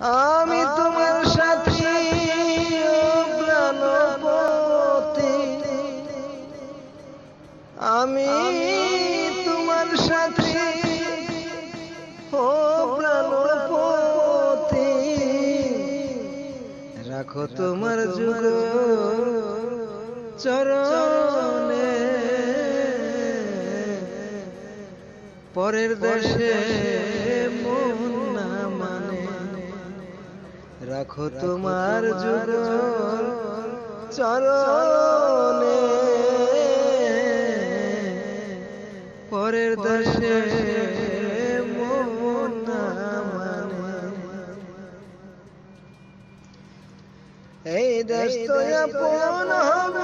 আমি তোমার সাথী আমি তোমার সাথী ও প্রাণপতি রাখো তোমার যুগ চরণে। পরের দেশে মানে রাখো তোমার যুগ চরণে। পরের দেশে মন মানে। এই দেশ তো আপন হবে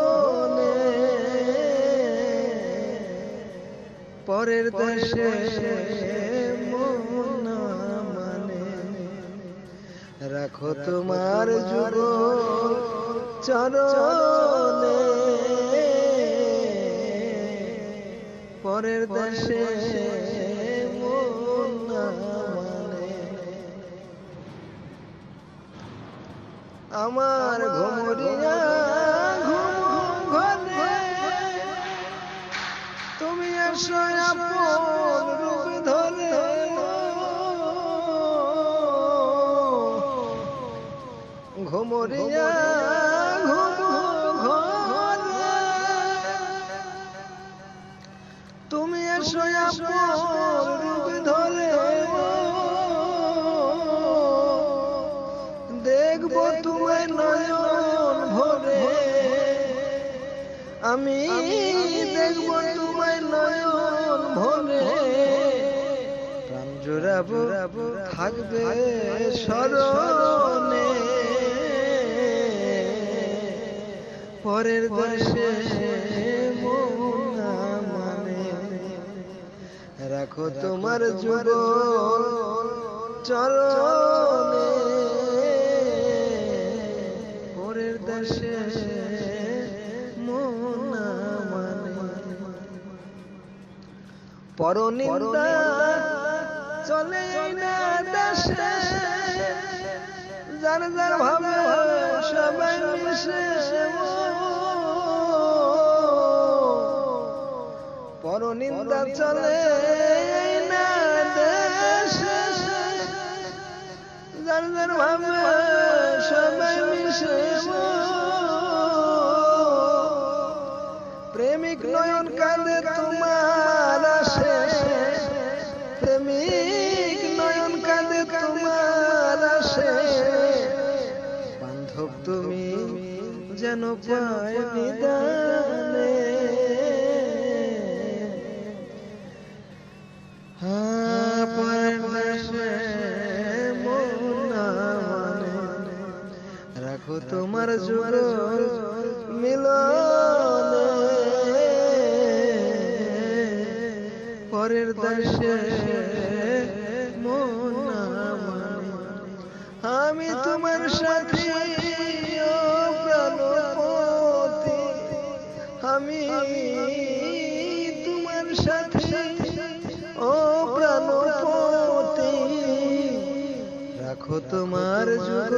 পরের দেশে মন মানে রাখো তোমার যুগ চরণে। পরের দেশে মন মানে আমার ঘুমরিয়া তুমি এসো আপন রূপ ধরে। ঘুমরিয়া ঘুম তুমি এসো আপন রূপ ধরে। দেখব তোমায় নয়ন ভরে। আমি দেখব নয়ন ভরে প্রাণ জোড়াবো, থাকবে স্মরণে। পরের দেশে মন রাখো তোমার যুগ চরণে। পরের দেশে পরনিন্দা চলে না দেশে। যার যার ভাবে সবাই মিশে পরনিন্দা চলে না যার যার ভাবে সবাই মিশে পায় নিদানে হ্যাঁ পরের দেশে মন মানে রাখো তোমার যুগ মিলনে পরের দেশে মন মানে আমি তোমার সাথে আমি তোমার সাথে ও প্রাণপতি। রাখো তোমার যুগ